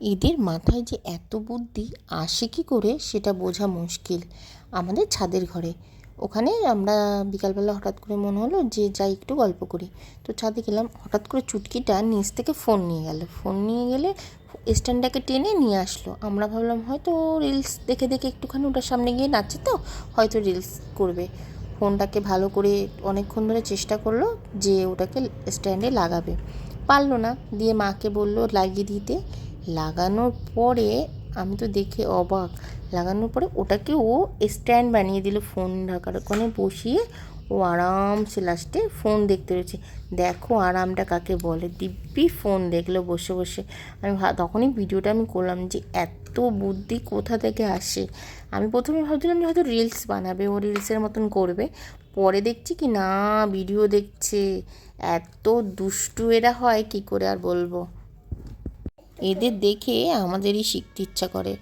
এদের মাথায় যে এত বুদ্ধি, আসে কী করে সেটা বোঝা মুশকিল আমাদের ছাদের ঘরে। ওখানে আমরা বিকালবেলা হঠাৎ করে মনে হলো যে যাই একটু গল্প করি। তো ছাদে গেলাম, হঠাৎ করে চুটকিটা নিচ থেকে ফোন নিয়ে গেল। ফোন নিয়ে গেলে স্ট্যান্ডটাকে টেনে নিয়ে আসলো। আমরা ভাবলাম হয়তো রিলস দেখে দেখে একটুখানি ওটার সামনে গিয়ে নাচছে তো, হয়তো রিলস করবে। ফোনটাকে ভালো করে অনেকক্ষণ ধরে চেষ্টা করল যে ওটাকে স্ট্যান্ডে লাগাবে। পারল না, দিয়ে মাকে বলল লাগিয়ে দিতে। লাগানোর পরে আমি তো দেখে অবাক। লাগানোর পরে ওটাকে ও স্ট্যান্ড বানিয়ে দিল ফোন ঢাকার ওখানে বসিয়ে। ও আরামসে লাস্টে ফোন দেখতে রয়েছে দেখো আরামটা কাকে বলে? দিব্যি ফোন দেখল বসে বসে। আমি তখনই ভিডিওটা আমি করলাম যে এত বুদ্ধি কোথা থেকে আসে? আমি প্রথমে ভাবছিলাম যে হয়তো রিলস বানাবে, ও রিলসের মতন করবে। পরে দেখছি কি না ভিডিও দেখছে। এত দুষ্টু এরা হয়, কি করে আর বলব? এদের দেখে আমাদেরই শিখতে ইচ্ছা করে।